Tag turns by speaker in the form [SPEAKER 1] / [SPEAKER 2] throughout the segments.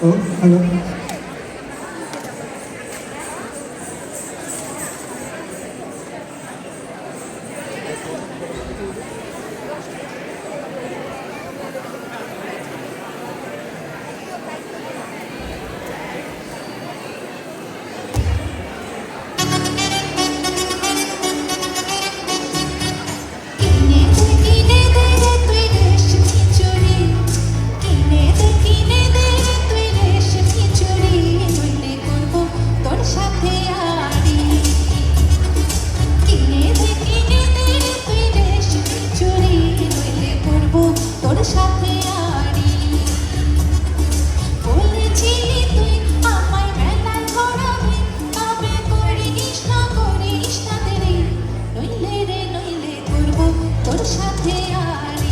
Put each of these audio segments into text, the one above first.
[SPEAKER 1] Oh, hello. ঘুরবো তোর সাথে
[SPEAKER 2] আর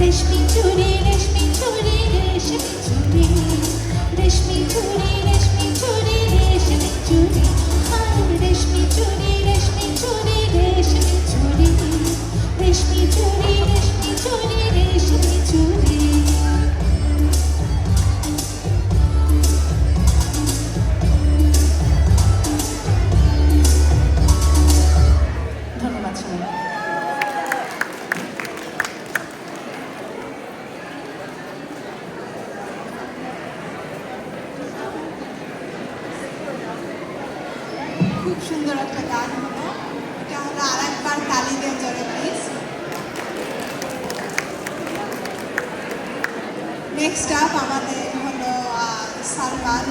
[SPEAKER 1] Resmi turi, resmi turi, resmi turi, resmi turi.
[SPEAKER 3] খুব সুন্দর একটা গান হলো। এটা হলো আর একবার তালি দেন প্লিজ নেক্সট আপ আমাদের হলো সালমান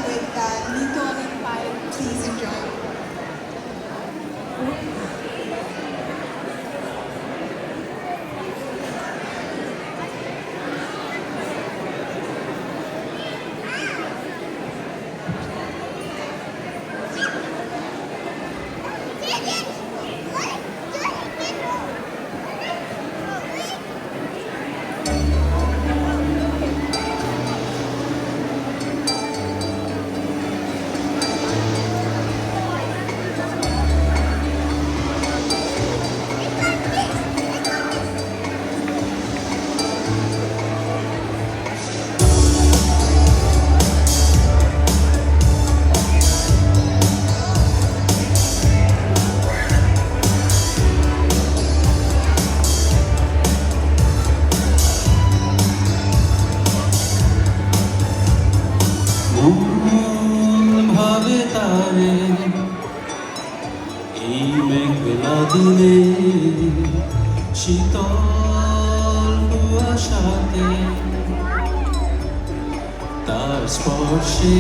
[SPEAKER 4] স্পর্শে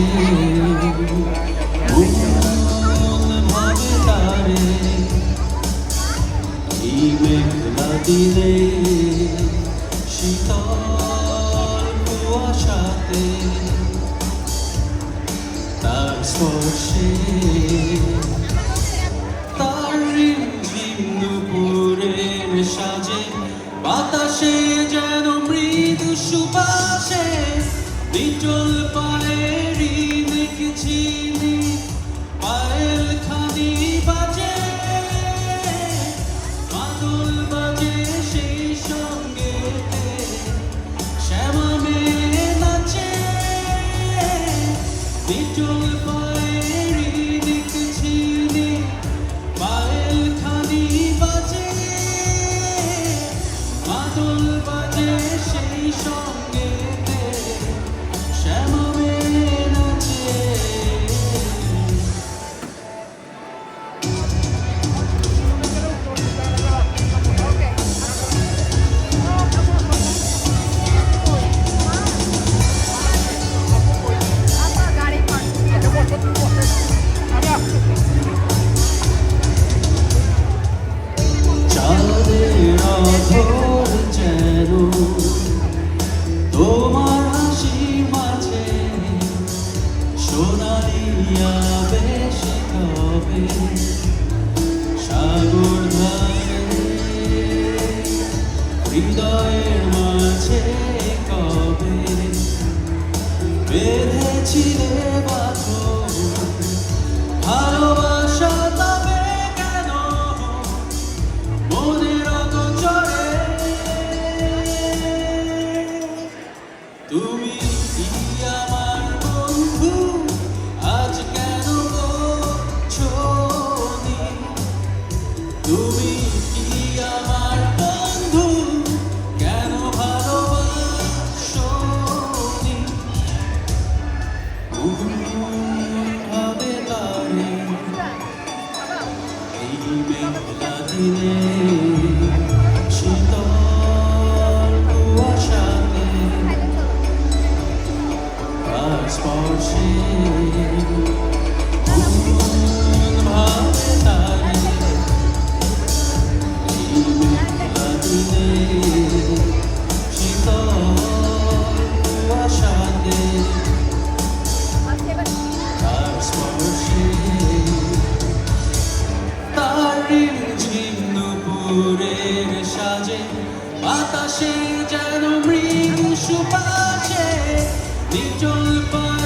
[SPEAKER 4] তারে এই তার স্পর্শে তার দুপুরের সাজে বাতাসে যেন মৃদু সুপা You're the buy. বেঁধেছিলে বাঁধন। ভালোবাসা see. সাজে বাতাসে যেন মৃদু সুপাশে নিচল পায়